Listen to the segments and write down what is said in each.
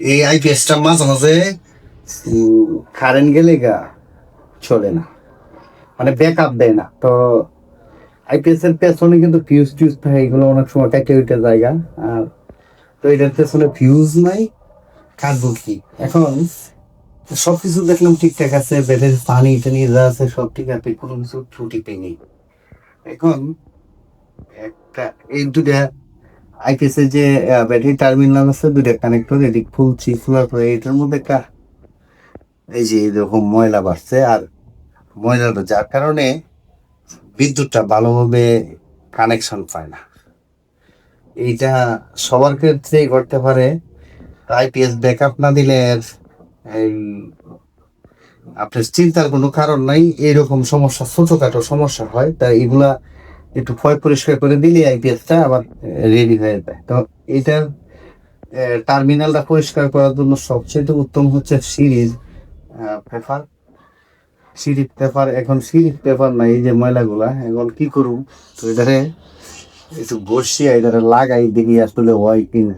এই আইপিএসটা মাঝে মাঝে কারেন্ট গেলে গা চলে না। মানে ব্যাকআপ দেয় না। তো আইপিএস এর পেছনে কিন্তু ফিউজ টিউজ থাকে, এগুলো অনেক সময় কেটে উঠে জায়গা আর তো এটার পেছনে ফিউজ নাই, কাটবো কি? এখন সবকিছু দেখলাম ঠিকঠাক আছে ব্যাটারি পানি টানি যা আছে, সব ঠিক আছে, কোনো কিছু ত্রুটি পেয়ে এখন একটা এই দুটা আইপিএস এর যে ব্যাটারি টার্মিনাল আছে দুটা কানেক্টর এদিক খুলছি খোলার পরে এটার মধ্যে একটা, এই যে এরকম ময়লা বাড়ছে, আর ময়লাটা যার কারণে বিদ্যুৎটা ভালোভাবে কানেকশন পায় না। এইটা সবার ক্ষেত্রেই ঘটতে পারে। আইপিএস ব্যাকআপ না দিলে এই, আপনার চিন্তার কোনো কারণ নাই। এরকম সমস্যা, ছোটখাটো সমস্যা হয় তা এগুলা একটু ফয় পরিষ্কার করে দিলে আইপিএসটা আবার রেডি হয়ে যায়। তো এটার টার্মিনালটা পরিষ্কার করার জন্য সবচেয়ে উত্তম হচ্ছে সিরিজ পেপার সিরিজ পেপার এখন সিরিজ পেপার নাই এই যে ময়লাগুলা, এখন কি করুম তো এটারে একটু বসিয়ে এটারে লাগাই দেখি আসলে হয় কিনা।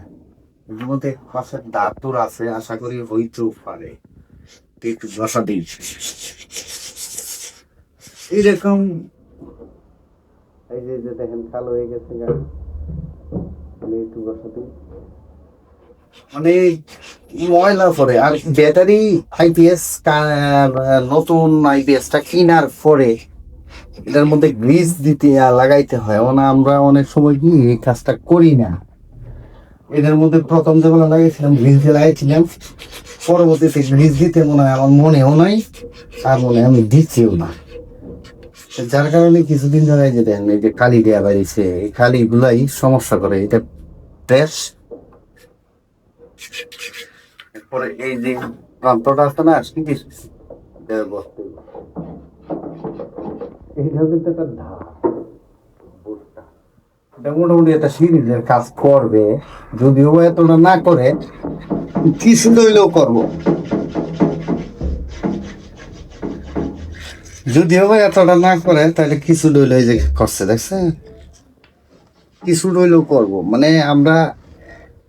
এর মধ্যে পাশে দাঁতুর আছে, আশা করি হইতেও পারে। একটু বসা দিই। এইরকম এই যে দেখেন, কালো হয়ে গেছে আমি একটু বসা দিই মানে ময়লা পরে, আর ব্যাটারি আইপিএস নতুন আইপিএসটা কেনার পরে এটার মধ্যে গ্রিজ দিতে লাগাইতে হয়। ওনা আমরা অনেক সময় কি এই কাজটা করি না। এটার মধ্যে প্রথম যেগুলো লাগাইছিলাম, গ্রিজ দিয়ে লাগাইছিলাম, পরবর্তীতে গ্রিজ দিতে মনে হয়, আমার মনেও নাই, আর মনে আমি দিচ্ছিও না। যার কারণে কিছুদিন ধরে যে দেখেন, এই যে কালি দেওয়া বাড়িছে, এই কালিগুলাই সমস্যা করে, এটা প্রেস এরপরে এই যে প্রান্তটা আছে না, কি কি এটা মোটামুটি একটা সিরিজের কাজ করবে। যদিও এতটা না করে, কিছু হইলেও করব। যদিও বা এতটা না করে, তাহলে কিছু ডইলে যে করছে দেখছেন কিছু ডইলেও করব। মানে আমরা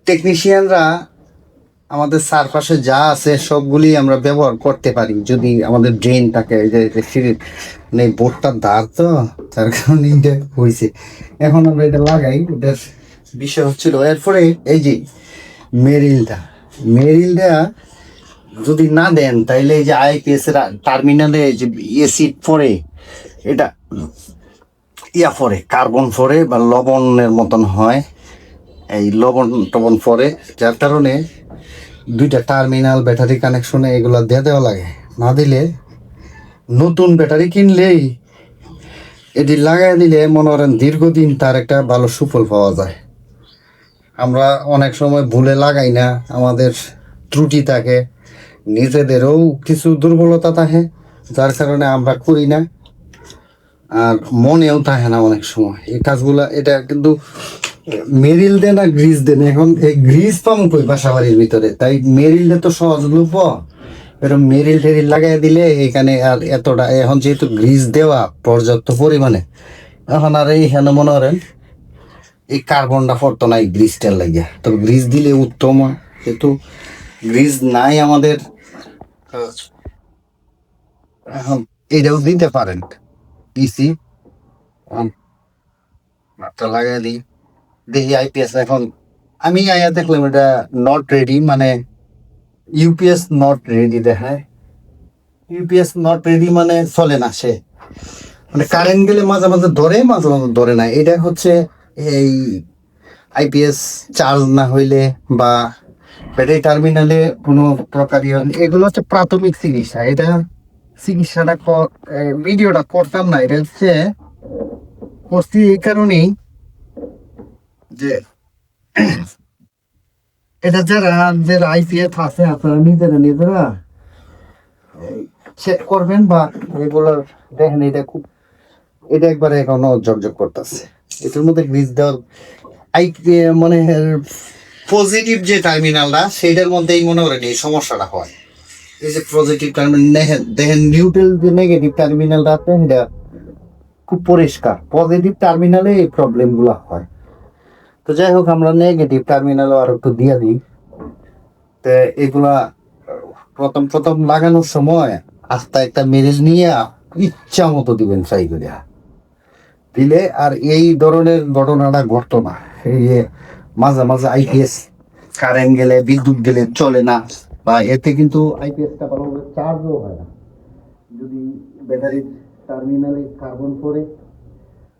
টেকনিশিয়ানরা আমাদের চারপাশে যা আছে সবগুলি আমরা ব্যবহার করতে পারি। যদি আমাদের ড্রেন থাকে, এই যে মানে বোর্ডটার ধার তো, তার কারণে এটা হয়েছে। এখন আমরা এটা লাগাই এটার বিষয় হচ্ছিল, এরপরে এই যে মেরিলটা মেরিলটা যদি না দেন, তাইলে এই যে আইপিএস এর টার্মিনালে যে এসিড পরে এটা ইয়া পরে কার্বন পরে বা লবণের মতন হয়, এই লবণ টবণ পরে যার কারণে দুইটা টার্মিনাল ব্যাটারি কানেকশনে এগুলো দিয়ে দেওয়া লাগে। না দিলে নতুন ব্যাটারি কিনলেই এটি লাগাই দিলে মনে করেন দীর্ঘদিন তার একটা ভালো সুফল পাওয়া যায়। আমরা অনেক সময় ভুলে লাগাই না, আমাদের ত্রুটি থাকে। নিজেদেরও কিছু দুর্বলতা থাকে, যার কারণে আমরা করি না। আর মনেও থাকে না অনেক সময়। এই কাজগুলা, এটা কিন্তু মেরিল দেন আর গ্রিজ দেন এখন এই গ্রিজ পাম কই বাসা বাড়ির ভিতরে? তাই মেরিল দে তো সহজলভ্য এরকম মেরিল টেরিল লাগাই দিলে এখানে আর এতটা, এখন যেহেতু গ্রিজ দেওয়া পর্যাপ্ত পরিমাণে, এখন আর এইখানে মনে করেন, এই কার্বনটা পড়তো না এই গ্রিজটার লাগিয়া। তবে গ্রিজ দিলে উত্তম হয়। কিন্তু গ্রিজ নাই আমাদের। এখন এটাও দিতে পারেন। পিসি মাত্রা লাগাই দিই। দেখি আইপিএস এখন। আমি আয়া দেখলাম এটা নট রেডি মানে ইউপিএস নট রেডি দেখায়। ইউপিএস নট রেডি মানে চলে না সে। মানে কারেন্ট গেলে মাঝে মাঝে ধরে, মাঝে মাঝে ধরে না। এটা হচ্ছে এই আইপিএস চার্জ না হইলে বা টার্মিনালে কোনো ইয়ে এগুলো হচ্ছে প্রাথমিক চিকিৎসা। এটা চিকিৎসাটা ভিডিওটা করতাম না, এটা হচ্ছে করছি এই কারণেই যে এটা যারা যারা আইপিএফ আছে, আপনারা নিজেরা নিজেরা চেক করবেন বা এগুলো দেখেন এটা খুব এটা একবারে এখনও জকজক করতেছে। এটার মধ্যে গ্রিজ দেওয়ার আই মানে পজিটিভ যে টার্মিনালটা সেইটার মধ্যেই মনে করেন এই সমস্যাটা হয়। এই যে পজিটিভ টার্মিনাল দেখেন নিউট্রাল যে নেগেটিভ টার্মিনালটা আছে এটা খুব পরিষ্কার। পজিটিভ টার্মিনালে এই প্রবলেমগুলো হয়। তো যাই হোক, আমরা নেগেটিভ টার্মিনালও আর একটু দিয়ে দিই। তো এগুলা, প্রথম প্রথম লাগানোর সময় আস্তে একটা মেরেজ নিয়ে ইচ্ছা মতো দিবেন ট্রাই করিয়া। দিলে আর এই ধরনের ঘটনাটা ঘটতো না। এই মাঝে মাঝে আইপিএস কারেন্ট গেলে বিদ্যুৎ গেলে চলে না। বা এতে কিন্তু আইপিএসটা ভালোভাবে চার্জও হয় না। যদি ব্যাটারির টার্মিনালে কার্বন পড়ে,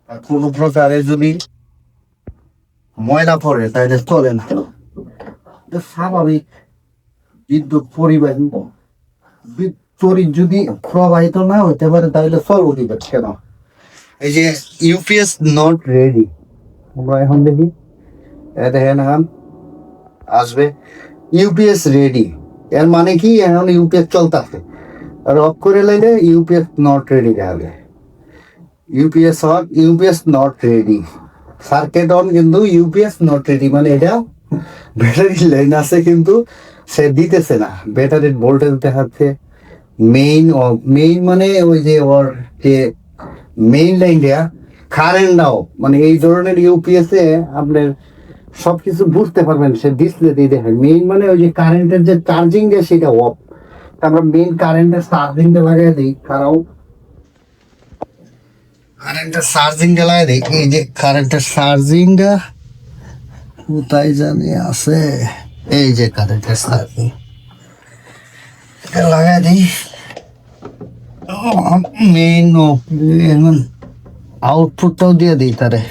আর কোনো প্রকারে যদি ময়লা পড়ে, তাহলে চলে না। স্বাভাবিক বিদ্যুৎ পরিবাহী তড়িৎ যদি প্রবাহিত না হতে পারে, তাহলে চলবো কি কেন এই যে ইউপিএস নট রেডি আমরা এখন দেখি। দেখেন এখন, আসবে। ইউপিএস রেডি এর মানে কি? এখন ইউপিএস চলতেছে। আর অফ করে লাইলে ইউপিএস নট রেডি দেখাবে UPS on UPS not ready circuit on কিন্তু ইউপিএস নট রেডি মানে এটা ব্যাটারি লাইন আছে কিন্তু সে দিতেছে না। ব্যাটারির ভোল্টেজ দেখাচ্ছে। মেইন মেইন মানে ওই যে ওর যে মেইন লাইন দেয়া কারেন্ট নাও মানে এই ধরনের ইউপিএস এ আপনার সবকিছু বুঝতে পারবেন, সে ডিসপ্লে দিয়ে দেখেন মেইন মানে ওই যে কারেন্টের যে চার্জিং দেয় সেটা অফ আমরা মেইন কারেন্টের চার্জিংটা লাগাই দিই, কারণ কারেন্টের চার্জিংটা লাগাই দিই, এই যে কারেন্টের চার্জিংটা কোথায় জানি আছে? এই যে কারেন্টের চার্জিং লাগাই দিই। মেইন আউটপুটটাও দিয়ে দিই তারে।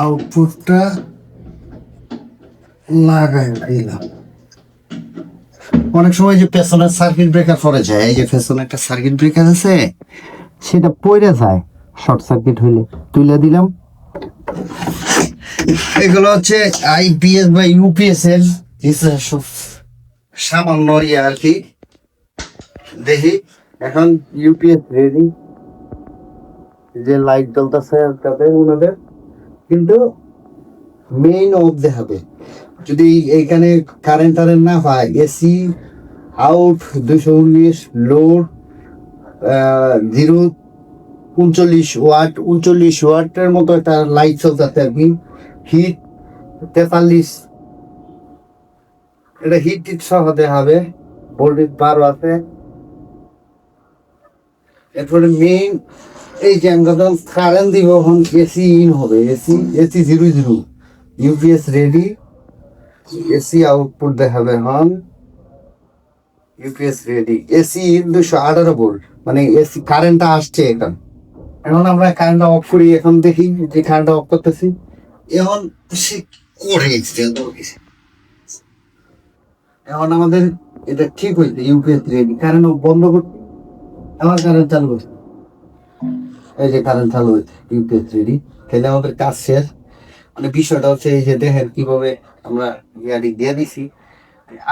আউটপুটটা লাগাই দিলাম অনেক সময় যে পেছনের সার্কিট ব্রেকার পড়ে যায়, এই যে পেছনে একটা সার্কিট ব্রেকার আছে, সেটা পড়ে যায় শর্ট সার্কিট হইলে। তুলে দিলাম। এগুলো হচ্ছে আইপিএস বা ইউপিএস এর সামান্য ইয়ে আর কি। দেখি, এখন ইউপিএস রেডি যে লাইট জ্বলতেছে তাতে ওনাদের। কিন্তু মেইন অফ দেখাবে। যদি এইখানে কারেন্ট টারেন্ট না হয় এসি আউট দুশো উনিশ লোড জিরো উনচল্লিশ ওয়াট উনচল্লিশ ওয়াটের মতো একটা লাইট চলতেছে আর কি। হিট তেতাল্লিশ। এটা হিট টিট সহ দেখাবে। ভোল্টেজ বারো আছে। এরপরে মেইন এই যে আমরা কারেন্ট দিব, এখন এসি ইন হবে। AC AC zero zero UPS ready AC output দেখাবে এখন। ইউপিএস রেডি এসি দুশো আঠারো ভোল্ট মানে এসি কারেন্টটা আসছে এখন। এখন আমরা কারেন্টটা অফ করি, এখন দেখি যে কারেন্টটা অফ করতেছি। এখন সে করে এখন আমাদের এটা ঠিক হয়েছে ইউপিএস রেডি কারেন্ট বন্ধ করতে আমার কারেন্ট চালু হয়েছে। এই যে কারেন্ট চালু হয়েছে ইউপিএস রেডি তাহলে আমাদের কাজ শেষ। মানে বিষয়টা হচ্ছে এই যে দেখেন কীভাবে আমরা ইয়ারি দিয়ে দিছি।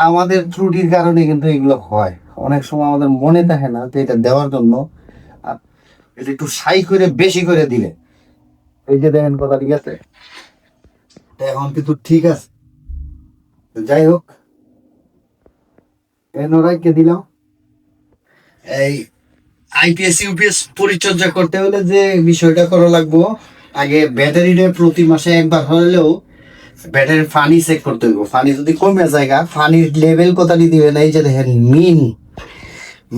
আমাদের ত্রুটির কারণে কিন্তু এগুলো হয়। অনেক সময় আমাদের মনে থাকে না যে এটা দেওয়ার জন্য। আর এটা একটু সাই করে, বেশি করে দিলে। এই যে দেখেন কথা ঠিক আছে? এখন কিন্তু ঠিক আছে। যাই হোক। এনরাইকে দিলাম। এই আইপিএস ইউপিএস পরিচর্যা করতে হলে যে বিষয়টা করা লাগবো, আগে ব্যাটারিটা প্রতি মাসে একবার হলেও ব্যাটারির ফানি চেক করতে হইব। ফানি যদি কমে জায়গা ফানির লেভেল কথা দিবে না এই যে দেখেন মিন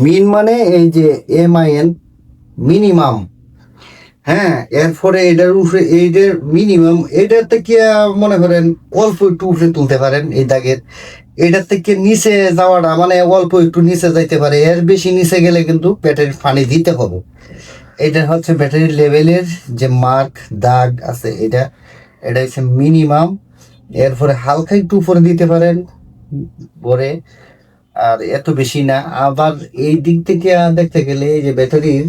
মিন মানে এই যে এম আই এন মিনিমাম হ্যাঁ এরপরে এটার উপরে এইটার মিনিমাম এটার থেকে মনে করেন অল্প একটু উপরে তুলতে পারেন এই দাগের। এটার থেকে নিচে যাওয়াটা মানে অল্প একটু নিচে যাইতে পারে। এর বেশি নিচে গেলে কিন্তু ব্যাটারির পানি দিতে হবে। এটা হচ্ছে ব্যাটারির লেভেলের যে মার্ক দাগ আছে এটা। এটা হচ্ছে মিনিমাম এরপরে হালকা একটু উপরে দিতে পারেন পরে আর এত বেশি না। আবার এই দিক থেকে দেখতে গেলে এই যে ব্যাটারির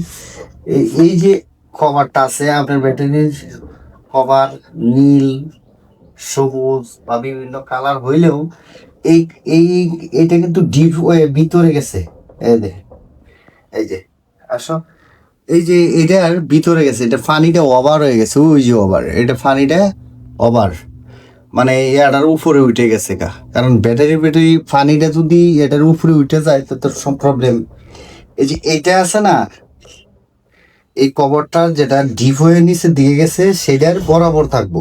এই- এই যে কভারটা আছে, আপনার ব্যাটারির কভার নীল, সবুজ বা বিভিন্ন কালার হইলেও এই এই এটা কিন্তু ডিপ ভিতরে গেছে। এই দেখেন এই যে, আসো। এই যে এটার ভিতরে গেছে, এটা পানিটা ওভার হয়ে গেছে, ওই যে ওভার এটা পানিটা ওভার মানে এটার উপরে উঠে গেছে গা। কারণ ব্যাটারি ব্যাটারি পানিটা যদি এটার উপরে উঠে যায় তো তোর সব প্রবলেম এই যে এটা আছে না এই কভারটা যেটা ডিপ হয়ে নিচে দিয়ে গেছে, সেটার বরাবর থাকব।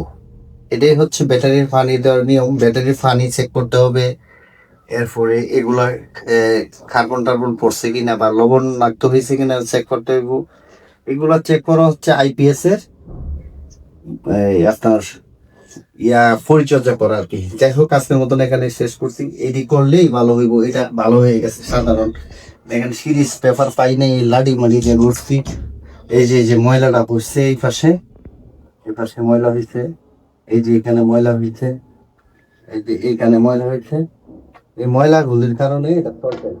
এটাই হচ্ছে ব্যাটারির পানি দেওয়ার নিয়ম। ব্যাটারির পানি চেক করতে হবে। এরপরে এগুলা কার্বন টার্বন পড়ছে কিনা বা লবণ নাক্ত হয়েছে কিনা চেক করতে হইব। এগুলা চেক করা হচ্ছে আইপিএস এর আপনার ইয়া পরিচর্যা করা আর কি। যাই হোক, আজকের মতন এখানে শেষ করছি। এটি করলেই ভালো হইব। এটা ভালো হয়ে গেছে সাধারণ। দেখেন সিরিজ পেপার পাই নাই লাডি মাডি দিয়ে ঘুরছি এই যে এই যে ময়লাটা পড়ছে এই পাশে এই পাশে ময়লা হয়েছে এই যে এখানে ময়লা হয়েছে এই যে এইখানে ময়লা হয়েছে এই ময়লাগুলির কারণে এটা তরকারি